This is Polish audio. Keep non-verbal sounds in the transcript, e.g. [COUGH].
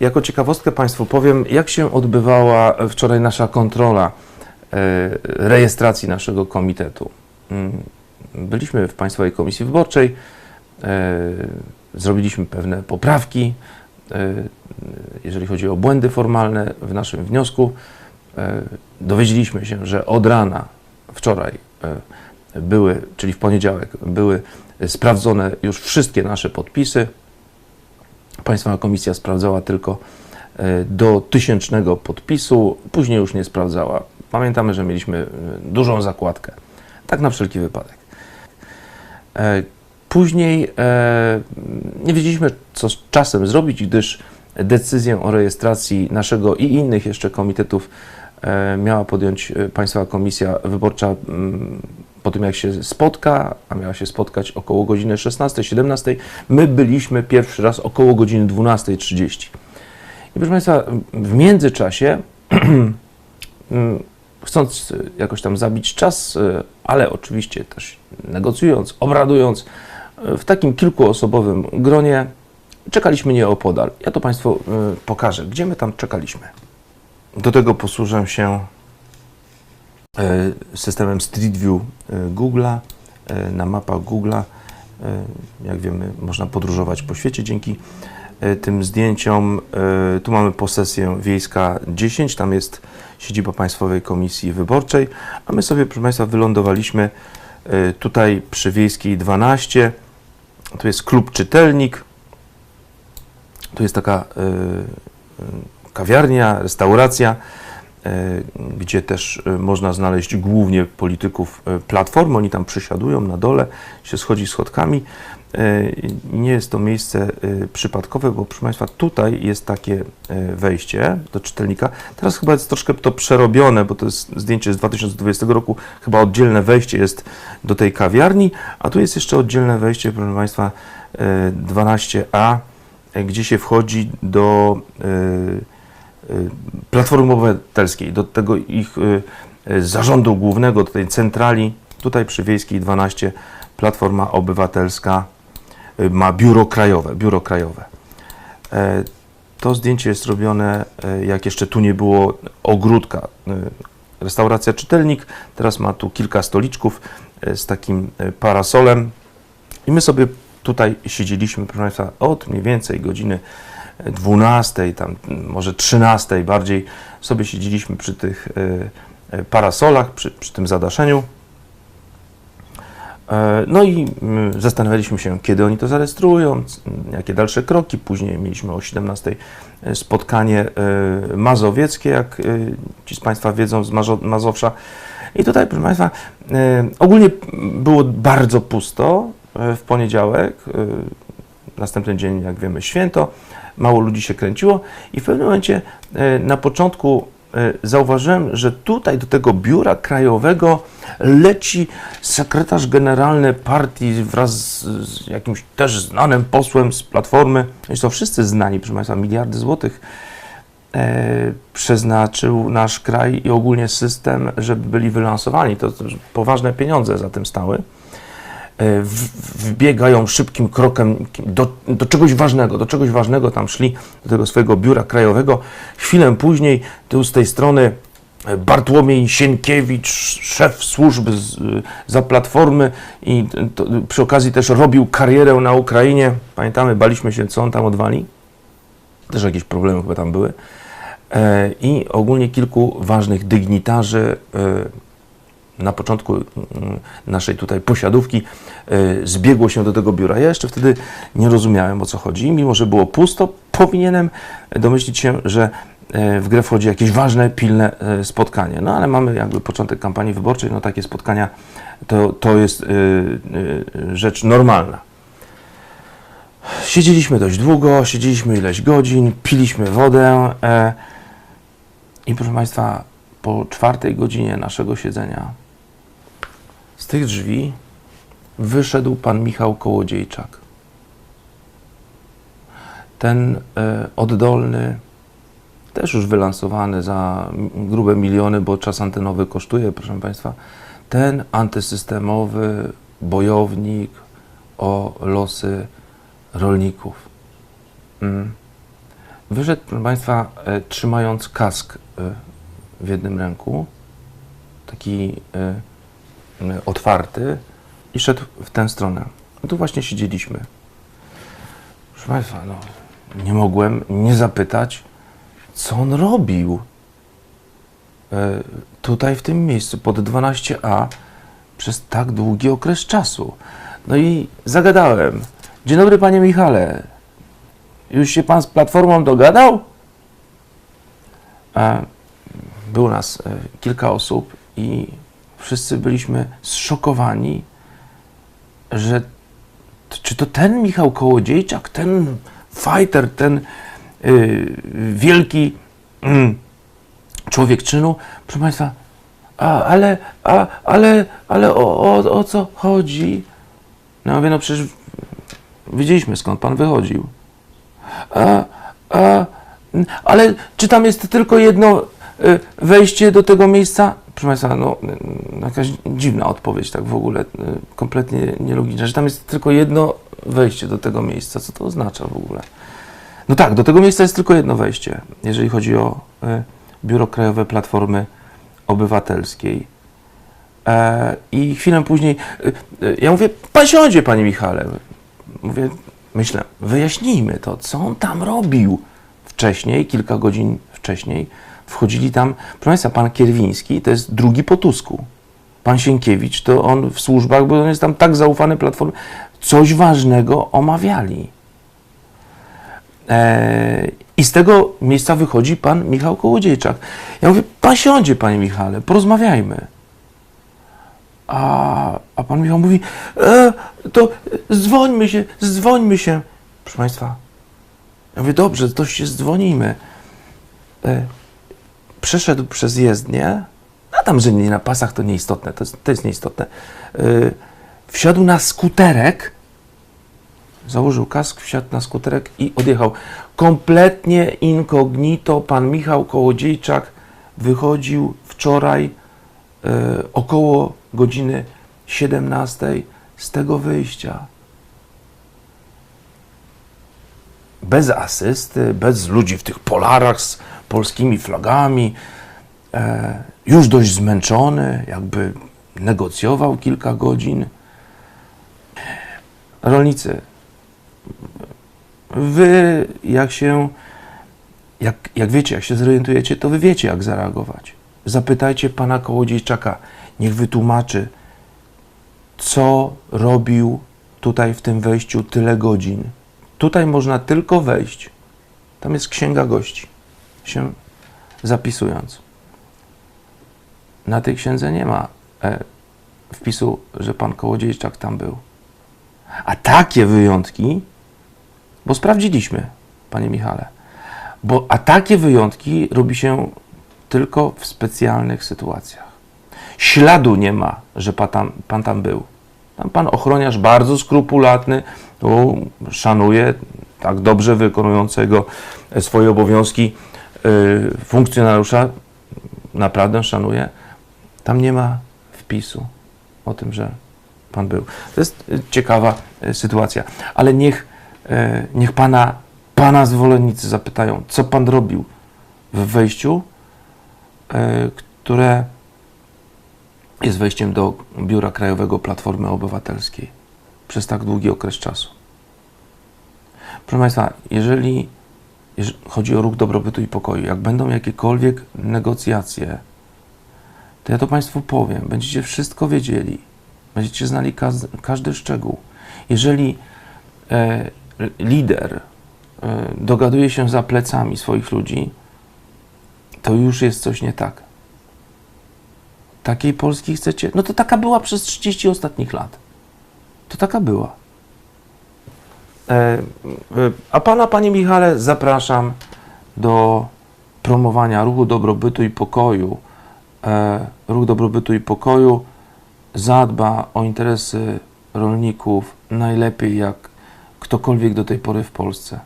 Jako ciekawostkę Państwu powiem, jak się odbywała wczoraj nasza kontrola e, rejestracji naszego komitetu. Mm, Byliśmy w Państwowej Komisji Wyborczej, e, zrobiliśmy pewne poprawki, e, jeżeli chodzi o błędy formalne w naszym wniosku. Dowiedzieliśmy się, że od rana wczoraj były, czyli w poniedziałek, były sprawdzone już wszystkie nasze podpisy. Państwowa Komisja sprawdzała tylko e, do tysięcznego podpisu, później już nie sprawdzała. Pamiętamy, że mieliśmy e, dużą zakładkę. Tak na wszelki wypadek. E, Później nie wiedzieliśmy, co z czasem zrobić, gdyż decyzję o rejestracji naszego i innych jeszcze komitetów miała podjąć Państwowa Komisja Wyborcza po tym, jak się spotka, a miała się spotkać około godziny 16-17. My byliśmy pierwszy raz około godziny 12.30. I proszę Państwa, w międzyczasie, [CLEARS THROAT] mm, chcąc y, jakoś tam zabić czas, y, ale oczywiście też negocjując, obradując, y, w takim kilkuosobowym gronie czekaliśmy nieopodal. Ja to Państwu pokażę, gdzie my tam czekaliśmy. Do tego posłużę się systemem Street View y, Google'a. Y, Na mapach Google'a, jak wiemy, można podróżować po świecie dzięki tym zdjęciom. Tu mamy posesję wiejska 10, tam jest siedziba Państwowej Komisji Wyborczej, a my sobie, proszę Państwa, wylądowaliśmy tutaj przy Wiejskiej 12. Tu jest klub czytelnik. Tu jest taka kawiarnia, restauracja, gdzie też y, można znaleźć głównie polityków y, Platformy. Oni tam przysiadują na dole, się schodzi schodkami. Nie jest to miejsce przypadkowe, bo proszę Państwa, tutaj jest takie wejście do czytelnika. Teraz chyba jest troszkę to przerobione, bo to jest zdjęcie z 2020 roku. Chyba oddzielne wejście jest do tej kawiarni, a tu jest jeszcze oddzielne wejście, proszę Państwa, y, 12A, y, gdzie się wchodzi do Platformy Obywatelskiej, do tego ich y, y, zarządu głównego, do tej centrali, tutaj przy Wiejskiej 12, Platforma Obywatelska y, ma biuro krajowe, biuro krajowe. E, To zdjęcie jest robione, e, jak jeszcze tu nie było ogródka. Restauracja Czytelnik, teraz ma tu kilka stoliczków e, z takim parasolem i my sobie tutaj siedzieliśmy, proszę Państwa, od mniej więcej godziny 12, tam może 13 bardziej, sobie siedzieliśmy przy tych e, e, parasolach, przy, przy tym zadaszeniu. E, No i mm, zastanawialiśmy się, kiedy oni to zarejestrują, jakie dalsze kroki. Później mieliśmy o 17 spotkanie mazowieckie, jak ci z Państwa wiedzą, z Mazo- Mazowsza. I tutaj, proszę Państwa, ogólnie było bardzo pusto w poniedziałek. Następny dzień, jak wiemy, święto. Mało ludzi się kręciło i w pewnym momencie e, na początku e, zauważyłem, że tutaj do tego biura krajowego leci sekretarz generalny partii wraz z, jakimś też znanym posłem z Platformy. I są wszyscy znani, proszę Państwa, miliardy złotych e, przeznaczył nasz kraj i ogólnie system, żeby byli wylansowani. To, to poważne pieniądze za tym stały. E, Wbiegają szybkim krokiem do, do czegoś ważnego, do czegoś ważnego tam szli, do tego swojego biura krajowego. Chwilę później, tu z tej strony e, Bartłomiej Sienkiewicz, szef służby z, za Platformy i to, przy okazji też robił karierę na Ukrainie. Pamiętamy, baliśmy się, co on tam odwali. Też jakieś problemy chyba tam były. E, I ogólnie kilku ważnych dygnitarzy e, na początku mm, naszej tutaj posiadówki e, zbiegło się do tego biura. Ja jeszcze wtedy nie rozumiałem o co chodzi. Mimo, że było pusto, powinienem domyślić się, że e, w grę wchodzi jakieś ważne, pilne e, spotkanie. No ale mamy jakby początek kampanii wyborczej, no takie spotkania to, to jest rzecz normalna. Siedzieliśmy dość długo, siedzieliśmy ileś godzin, piliśmy wodę e, i proszę Państwa, po czwartej godzinie naszego siedzenia z tych drzwi wyszedł pan Michał Kołodziejczak. Ten e, oddolny, też już wylansowany za grube miliony, bo czas antenowy kosztuje, proszę Państwa, ten antysystemowy bojownik o losy rolników. Mm. Wyszedł, proszę Państwa, e, trzymając kask e, w jednym ręku, taki otwarty i szedł w tę stronę. No tu właśnie siedzieliśmy. Proszę Państwa, no, nie mogłem nie zapytać, co on robił e, tutaj w tym miejscu pod 12a przez tak długi okres czasu. No i zagadałem. Dzień dobry, panie Michale. Już się pan z platformą dogadał? E, było nas e, kilka osób i wszyscy byliśmy zszokowani, że czy to ten Michał Kołodziejczak, ten fighter, ten y, wielki mm, człowiek czynu, proszę Państwa, a, ale, a, ale, ale o, o, o co chodzi? No mówię, no przecież wiedzieliśmy skąd Pan wychodził. A, a, ale czy tam jest tylko jedno y, wejście do tego miejsca? Proszę Państwa, no y, jakaś dziwna odpowiedź tak w ogóle, y, kompletnie nielogiczna, że tam jest tylko jedno wejście do tego miejsca. Co to oznacza w ogóle? No tak, do tego miejsca jest tylko jedno wejście, jeżeli chodzi o y, Biuro Krajowe Platformy Obywatelskiej. E, I chwilę później, y, ja mówię, pan siądzie, panie Michale. Mówię, myślę, wyjaśnijmy to, co on tam robił wcześniej, kilka godzin wcześniej. Wchodzili tam, proszę Państwa, pan Kierwiński to jest drugi po Tusku. Pan Sienkiewicz to on w służbach, bo on jest tam tak zaufany platformy, coś ważnego omawiali. E, I z tego miejsca wychodzi pan Michał Kołodziejczak. Ja mówię, pan siądzie, panie Michale, porozmawiajmy. A, a pan Michał mówi, e, to dzwońmy się, dzwońmy się. Proszę państwa, ja mówię, dobrze, to się dzwonimy. E, przeszedł przez jezdnię, a tam, że nie na pasach, to nieistotne, to jest, to jest nieistotne. E, wsiadł na skuterek, założył kask, wsiadł na skuterek i odjechał. Kompletnie incognito pan Michał Kołodziejczak wychodził wczoraj e, około godziny 17 z tego wyjścia. Bez asysty, bez ludzi w tych polarach z polskimi flagami. E, już dość zmęczony, jakby negocjował kilka godzin. Rolnicy, wy jak się, jak, jak wiecie, jak się zorientujecie, to wy wiecie, jak zareagować. Zapytajcie pana Kołodziejczaka, niech wytłumaczy, co robił tutaj w tym wejściu tyle godzin. Tutaj można tylko wejść. Tam jest księga gości. Się zapisując. Na tej księdze nie ma e, wpisu, że pan Kołodziejczak tam był. A takie wyjątki, bo sprawdziliśmy, panie Michale, bo a takie wyjątki robi się tylko w specjalnych sytuacjach. Śladu nie ma, że pan tam, pan tam był. Tam pan ochroniarz bardzo skrupulatny, szanuje tak dobrze wykonującego swoje obowiązki funkcjonariusza, naprawdę szanuje. Tam nie ma wpisu o tym, że pan był. To jest y, ciekawa y, sytuacja, ale niech, y, niech pana, pana zwolennicy zapytają, co pan robił w wejściu, y, które jest wejściem do Biura Krajowego Platformy Obywatelskiej przez tak długi okres czasu. Proszę Państwa, jeżeli chodzi o ruch dobrobytu i pokoju, jak będą jakiekolwiek negocjacje, to ja to Państwu powiem, będziecie wszystko wiedzieli, będziecie znali kaz- każdy szczegół. Jeżeli e, lider e, dogaduje się za plecami swoich ludzi, to już jest coś nie tak. Takiej Polski chcecie? No to taka była przez 30 ostatnich lat. To taka była. E, e, a pana, panie Michale, zapraszam do promowania ruchu dobrobytu i pokoju. E, ruch dobrobytu i pokoju zadba o interesy rolników najlepiej jak ktokolwiek do tej pory w Polsce.